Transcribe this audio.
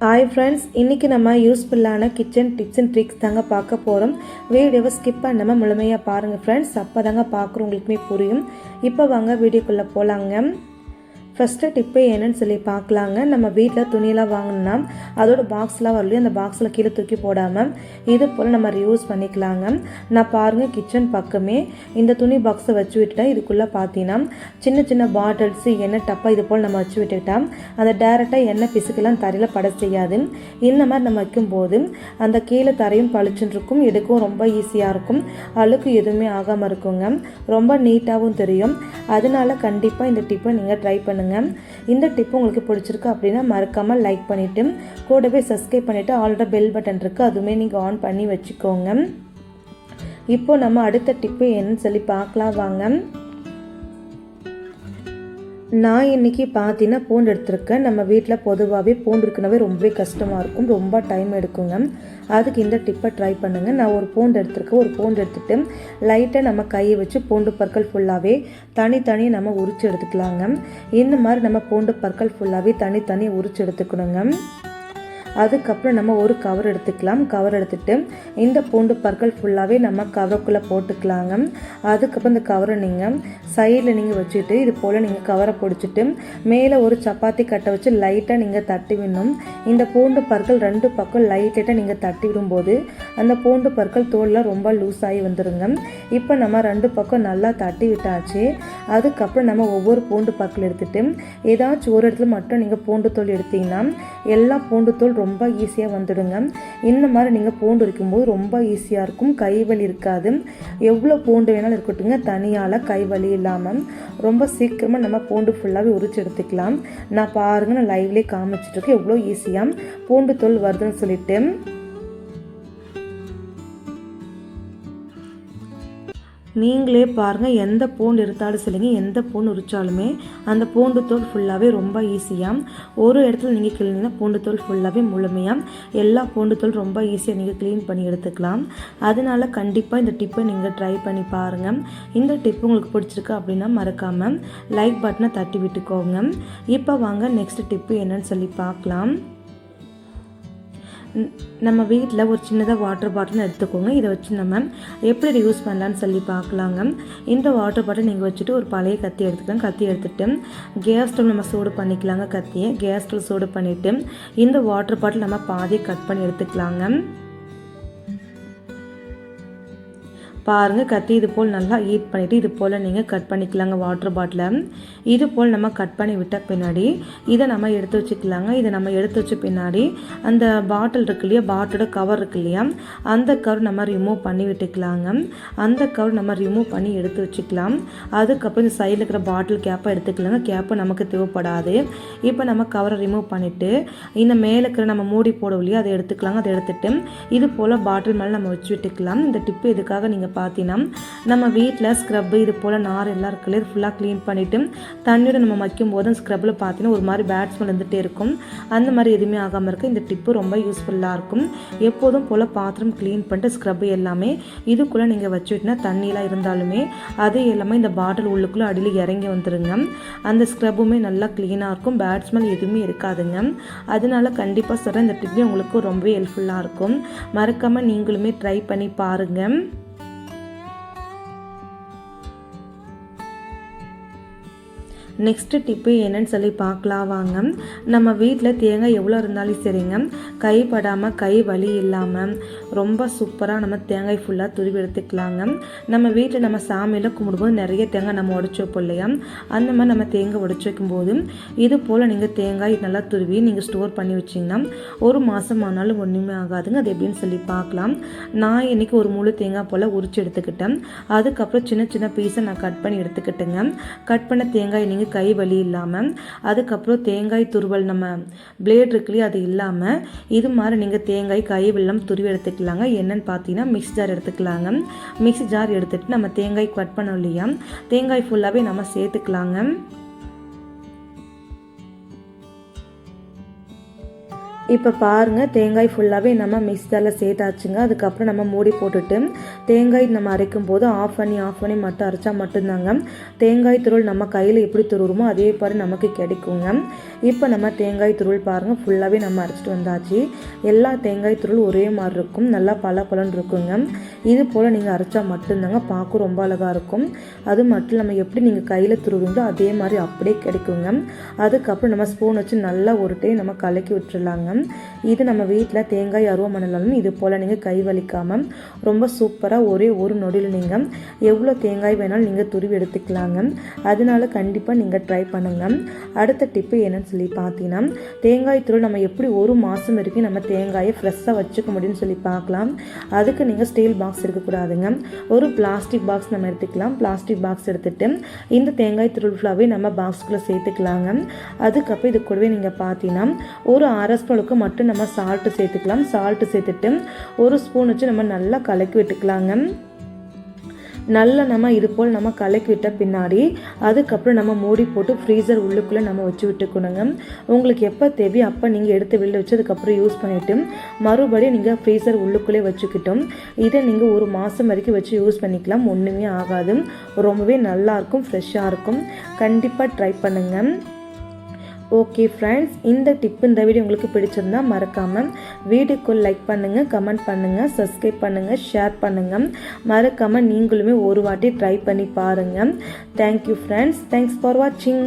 Hi friends இன்றைக்கி நம்ம யூஸ்ஃபுல்லான கிச்சன் டிப்ஸ் அண்ட் ட்ரிக்ஸ் தாங்க பார்க்க போகிறோம் வீடியோவை ஸ்கிப் பண்ணாமல் முழுமையாக பாருங்கள் ஃப்ரெண்ட்ஸ் அப்போ தாங்க பார்க்குறவங்களுக்குமே புரியும். இப்போ வாங்க வீடியோக்குள்ளே போகலாங்க ஃபஸ்ட்டு டிப்பு என்னன்னு சொல்லி பார்க்கலாங்க. நம்ம வீட்டில் துணியெல்லாம் வாங்கினா அதோட பாக்ஸ்லாம் வரலையும் அந்த பாக்ஸில் கீழே தூக்கி போடாமல் இது போல் நம்ம ரியூஸ் பண்ணிக்கலாங்க. நான் பாருங்கள் கிச்சன் பக்கமே இந்த துணி பாக்ஸை வச்சு விட்டுட்டேன். இதுக்குள்ளே பார்த்தீங்கன்னா சின்ன சின்ன பாட்டில்ஸு எண்ணெய் டப்பா இது போல் நம்ம வச்சு விட்டுக்கிட்டா அந்த டேரெக்டாக எண்ணெய் பிசுக்கெல்லாம் தரையில் பட செய்யாது. இந்த மாதிரி நம்ம வைக்கும்போது அந்த கீழே தரையும் பளிச்சுன்னு இருக்கும் எடுக்கவும் ரொம்ப ஈஸியாக இருக்கும். அழுக்கு எதுவுமே ஆகாமல் இருக்குங்க. ரொம்ப நீட்டாகவும் தெரியும். அதனால கண்டிப்பாக இந்த டிப்பை நீங்கள் ட்ரை பண்ணுங்கள் இந்த டிப்பு உங்களுக்கு பிடிச்சிருக்கு அப்படின்னா மறக்காமல் லைக் பண்ணிவிட்டு கூடவே சப்ஸ்கிரைப் பண்ணிவிட்டு ஆல்ரெடி பெல் பட்டன் இருக்குது அதுவுமே நீங்கள் ஆன் பண்ணி வச்சுக்கோங்க. இப்போ நம்ம அடுத்த டிப்பு என்னன்னு சொல்லி பார்க்கலாம் வாங்க. நான் இன்றைக்கி பார்த்தீங்கன்னா பூண்டு எடுத்திருக்கேன். நம்ம வீட்டில் பொதுவாகவே பூண்டு இருக்குனாவே ரொம்பவே கஷ்டமாக இருக்கும். ரொம்ப டைம் எடுக்குங்க. அதுக்கு இந்த டிப்பை ட்ரை பண்ணுங்கள் நான் ஒரு பூண்டு எடுத்திருக்கேன். ஒரு பூண்டு எடுத்துகிட்டு லைட்டாக நம்ம கையை வச்சு பூண்டு பற்கள் ஃபுல்லாகவே தனித்தனி நம்ம உரிச்சு எடுத்துக்கலாங்க. இந்த மாதிரி நம்ம பூண்டு பற்கள் ஃபுல்லாகவே தனித்தனி உரிச்சு எடுத்துக்கணுங்க. அதுக்கப்புறம் நம்ம ஒரு கவர் எடுத்துக்கலாம். கவர் எடுத்துட்டு இந்த பூண்டு பற்கள் ஃபுல்லாகவே நம்ம கவருக்குள்ளே போட்டுக்கலாங்க. அதுக்கப்புறம் இந்த கவரை நீங்கள் சைடில் நீங்கள் வச்சுட்டு இது போல் நீங்கள் கவரை பிடிச்சிட்டு மேலே ஒரு சப்பாத்தி கட்டை வச்சு லைட்டாக நீங்கள் தட்டி விடணும் இந்த பூண்டு பற்கள் ரெண்டு பக்கம் லைட் லைட்டாக நீங்கள் தட்டி விடும்போது அந்த பூண்டு பற்கள் தோலில் ரொம்ப லூஸ் ஆகி வந்துருங்க. இப்போ நம்ம ரெண்டு பக்கம் நல்லா தட்டி விட்டாச்சு அதுக்கப்புறம் நம்ம ஒவ்வொரு பூண்டு பாக்கில் எடுத்துகிட்டு ஏதாச்சும் ஒரு இடத்துல மட்டும் நீங்கள் பூண்டு தோல் எடுத்தீங்கன்னா எல்லா பூண்டு தோல் ரொம்ப ஈஸியாக வந்துடுங்க. இந்த மாதிரி நீங்கள் பூண்டு இருக்கும்போது ரொம்ப ஈஸியாக இருக்கும். கை வலி இருக்காது. எவ்வளோ பூண்டு வேணாலும் இருக்கட்டுங்க தனியால் கை வலி இல்லாமல் ரொம்ப சீக்கிரமாக நம்ம பூண்டு ஃபுல்லாகவே உரிச்சு எடுத்துக்கலாம். நான் பாருங்கள் நான் லைவ்லேயே காமிச்சிட்ருக்கேன் எவ்வளோ ஈஸியாக பூண்டு தோல் வருதுன்னு சொல்லிட்டு. நீங்களே பாருங்கள் எந்த பூண்டு எடுத்தாலும் சரிங்க எந்த பூண்டு உரிச்சாலுமே அந்த பூண்டு தோல் ஃபுல்லாகவே ரொம்ப ஈஸியாக ஒரு இடத்துல நீங்கள் கிளீனிங்கன்னா பூண்டு தோல் ஃபுல்லாகவே முழுமையாக எல்லா பூண்டு தோல் ரொம்ப ஈஸியாக நீங்கள் க்ளீன் பண்ணி எடுத்துக்கலாம். அதனால கண்டிப்பாக இந்த டிப்பை நீங்கள் ட்ரை பண்ணி பாருங்கள் இந்த டிப்பு உங்களுக்கு பிடிச்சிருக்கு அப்படின்னா மறக்காமல் லைக் பட்டனை தட்டி விட்டுக்கோங்க. இப்போ வாங்க நெக்ஸ்ட் டிப்பு என்னன்னு சொல்லி பார்க்கலாம். நம்ம வீட்டில் ஒரு சின்னதாக வாட்டர் பாட்டில் எடுத்துக்கோங்க. இதை வச்சு நம்ம எப்படி யூஸ் பண்ணலான்னு சொல்லி பார்க்கலாங்க இந்த வாட்டர் பாட்டில் நீங்கள் வச்சுட்டு ஒரு பழைய கத்தி எடுத்துக்கலாம். கத்தி எடுத்துகிட்டு கேஸ் ஸ்டவ் நம்ம சூடு பண்ணிக்கலாங்க கத்தியை. கேஸ் ஸ்டவ் சூடு பண்ணிவிட்டு இந்த வாட்டர் பாட்டில் நம்ம பாதியை கட் பண்ணி எடுத்துக்கலாங்க. பாருங்கள் கத்தி இது போல் நல்லா ஹீட் பண்ணிவிட்டு இது போல் நீங்கள் கட் பண்ணிக்கலாங்க வாட்டர் பாட்டிலை இது போல் நம்ம கட் பண்ணி விட்ட பின்னாடி இதை நம்ம எடுத்து வச்சுக்கலாங்க. இதை நம்ம எடுத்து வச்ச பின்னாடி அந்த பாட்டில் இருக்கு இல்லையா பாட்டிலோட கவர் இருக்கு இல்லையா அந்த கவர் நம்ம ரிமூவ் பண்ணி விட்டுக்கலாங்க. அந்த கவர் நம்ம ரிமூவ் பண்ணி எடுத்து வச்சுக்கலாம். அதுக்கப்புறம் இந்த சைடில் இருக்கிற பாட்டில் கேப்பை எடுத்துக்கலாங்க. கேப்பை நமக்கு தேவைப்படாது. இப்போ நம்ம கவரை ரிமூவ் பண்ணிவிட்டு இந்த மேலே இருக்கிற நம்ம மூடி போடவில்லையோ அதை எடுத்துக்கலாங்க. அதை எடுத்துட்டு இது போல் பாட்டில் மேலே நம்ம வச்சு விட்டுக்கலாம். இந்த டிப்பு இதுக்காக நீங்கள் பார்த்தீங்கன்னா நம்ம வீட்டில் ஸ்க்ரப்பு இது போல் நார் எல்லாம் இருக்குல்ல ஃபுல்லாக க்ளீன் பண்ணிவிட்டு தண்ணியோட நம்ம வைக்கும் போது ஸ்க்ரப்பில் பார்த்தீங்கன்னா ஒரு மாதிரி பேட் ஸ்மெல் இருந்துகிட்டே இருக்கும். அந்த மாதிரி எதுவுமே ஆகாமல் இருக்க இந்த டிப்பு ரொம்ப யூஸ்ஃபுல்லாக இருக்கும். எப்போதும் போல் பாத்திரம் க்ளீன் பண்ணிட்டு ஸ்க்ரப்பு எல்லாமே இதுக்குள்ளே நீங்கள் வச்சுட்டுனா தண்ணியெலாம் இருந்தாலுமே அது எல்லாமே இந்த பாட்டில் உள்ளுக்குள்ளே அடியில் இறங்கி வந்துடுங்க அந்த ஸ்க்ரப்புமே நல்லா க்ளீனாக இருக்கும். பேட் ஸ்மெல் எதுவுமே இருக்காதுங்க. அதனால கண்டிப்பாக சொல்கிறேன் இந்த டிப்பு உங்களுக்கு ரொம்பவே ஹெல்ப்ஃபுல்லாக இருக்கும். மறக்காமல் நீங்களுமே ட்ரை பண்ணி பாருங்கள் நெக்ஸ்ட்டு டிப்பு என்னன்னு சொல்லி பார்க்கலாம் வாங்க. நம்ம வீட்டில் தேங்காய் எவ்வளோ இருந்தாலும் சரிங்க. கைப்படாமல் கை வலி இல்லாமல் ரொம்ப சூப்பராக நம்ம தேங்காய் ஃபுல்லாக துருவி எடுத்துக்கலாங்க. நம்ம வீட்டில் நம்ம சாமியில் கும்பிடும்போது நிறைய தேங்காய் நம்ம உடச்சி வைப்போம் இல்லையா? அந்த மாதிரி நம்ம தேங்காய் உடச்சி வைக்கும்போது இது போல் நீங்கள் தேங்காய் நல்லா துருவி நீங்கள் ஸ்டோர் பண்ணி வச்சிங்கன்னா ஒரு மாதம் ஆனாலும் ஒன்றுமே ஆகாதுங்க. அது எப்படின்னு சொல்லி பார்க்கலாம். நான் இன்றைக்கி ஒரு முழு தேங்காய் போல் உரிச்சு எடுத்துக்கிட்டேன். அதுக்கப்புறம் சின்ன சின்ன பீஸை நான் கட் பண்ணி எடுத்துக்கிட்டேங்க. கட் பண்ண தேங்காய் நீங்கள் கை வலி இல்லாமல் அதுக்கப்புறம் தேங்காய் துருவல் நம்ம பிளேட் இருக்குல்லையே அது இல்லாமல் இது மாதிரி நீங்கள் தேங்காய் கை வெள்ளம் துருவி எடுத்துக்கலாங்க. என்னென்னு பார்த்தீங்கன்னா மிக்ஸ் ஜார் எடுத்துக்கலாங்க. மிக்ஸி ஜார் எடுத்துகிட்டு நம்ம தேங்காய் கட் பண்ணோம் இல்லையா தேங்காய் ஃபுல்லாகவே நம்ம சேர்த்துக்கலாங்க. இப்போ பாருங்கள் தேங்காய் ஃபுல்லாகவே நம்ம மிக்சரில் சேர்த்தாச்சுங்க. அதுக்கப்புறம் நம்ம மூடி போட்டுட்டு தேங்காய் நம்ம அரைக்கும் போது ஆஃப் பண்ணி ஆஃப் பண்ணி மட்டும் அரைச்சா மட்டும்தாங்க. தேங்காய் துருள் நம்ம கையில் எப்படி துருவுமோ அதே மாதிரி நமக்கு கிடைக்குங்க. இப்போ நம்ம தேங்காய் துருள் பாருங்கள் ஃபுல்லாகவே நம்ம அரைச்சிட்டு வந்தாச்சு. எல்லா தேங்காய் துருள் ஒரே மாதிரி இருக்கும். நல்லா பல பலன் இருக்குங்க. இது போல் நீங்கள் அரைச்சா மட்டும்தாங்க. பார்க்க ரொம்ப அழகாக இருக்கும். அது மட்டும் நம்ம எப்படி நீங்கள் கையில் துருவீங்களோ அதே மாதிரி அப்படியே கிடைக்குங்க. அதுக்கப்புறம் நம்ம ஸ்பூன் வச்சு நல்லா ஒரு டைம் நம்ம கலக்கி விட்டுறலாங்க இது நம்ம வீட்டில் தேங்காய் அருவம் இது போல் நீங்கள் கை வலிக்காமல் ரொம்ப சூப்பராக ஒரே ஒரு நொடியில் நீங்கள் எவ்வளோ தேங்காய் வேணாலும் நீங்கள் துருவி எடுத்துக்கலாங்க. அதனால கண்டிப்பாக நீங்கள் ட்ரை பண்ணுங்கள் அடுத்த டிப்பு என்னன்னு சொல்லி பார்த்தீங்கன்னா தேங்காய் துருள் நம்ம எப்படி ஒரு மாதம் வரைக்கும் நம்ம தேங்காயை ஃப்ரெஷ்ஷாக வச்சுக்க முடியும்னு சொல்லி பார்க்கலாம் அதுக்கு நீங்கள் ஸ்டீல் பாக்ஸ் இருக்கக்கூடாதுங்க ஒரு பிளாஸ்டிக் பாக்ஸ் நம்ம எடுத்துக்கலாம். பிளாஸ்டிக் பாக்ஸ் எடுத்துகிட்டு இந்த தேங்காய் துருள் ஃபுல்லாகவே நம்ம பாக்ஸ்குள்ளே சேர்த்துக்கலாங்க. அதுக்கப்புறம் இது கூடவே நீங்கள் பார்த்தீங்கன்னா ஒரு அரை அளவுக்கு மட்டும் நம்ம சால்ட்டு சேர்த்துக்கலாம். சால்ட்டு சேர்த்துட்டு ஒரு ஸ்பூன் வச்சு நம்ம நல்லா கலக்கி விட்டுக்கலாங்க. நல்லா நம்ம இது போல் நம்ம கலக்கி விட்ட பின்னாடி அதுக்கப்புறம் நம்ம மூடி போட்டு ஃப்ரீசர் உள்ளுக்குள்ளே நம்ம வச்சு விட்டுக்கணுங்க. உங்களுக்கு எப்போ தேவையோ அப்போ நீங்கள் எடுத்து வெளில வச்சு அதுக்கப்புறம் யூஸ் பண்ணிவிட்டு மறுபடியும் நீங்கள் ஃப்ரீசர் உள்ளுக்குள்ளே வச்சுக்கிட்டோம். இதை நீங்கள் ஒரு மாதம் வரைக்கும் வச்சு யூஸ் பண்ணிக்கலாம். ஒன்றுமே ஆகாது. ரொம்பவே நல்லாயிருக்கும் ஃப்ரெஷ்ஷாக இருக்கும். கண்டிப்பாக ட்ரை பண்ணுங்கள் ஓகே ஃப்ரெண்ட்ஸ் இந்த டிப் இந்த வீடியோ உங்களுக்கு பிடிச்சிருந்தா மறக்காமல் வீடியோக்குள் லைக் பண்ணுங்கள் கமெண்ட் பண்ணுங்கள் சப்ஸ்கிரைப் பண்ணுங்கள் ஷேர் பண்ணுங்கள் மறக்காமல் நீங்களுமே ஒரு வாட்டி ட்ரை பண்ணி பாருங்கள் தேங்க்யூ ஃப்ரெண்ட்ஸ் தேங்க்ஸ் ஃபார் வாட்சிங்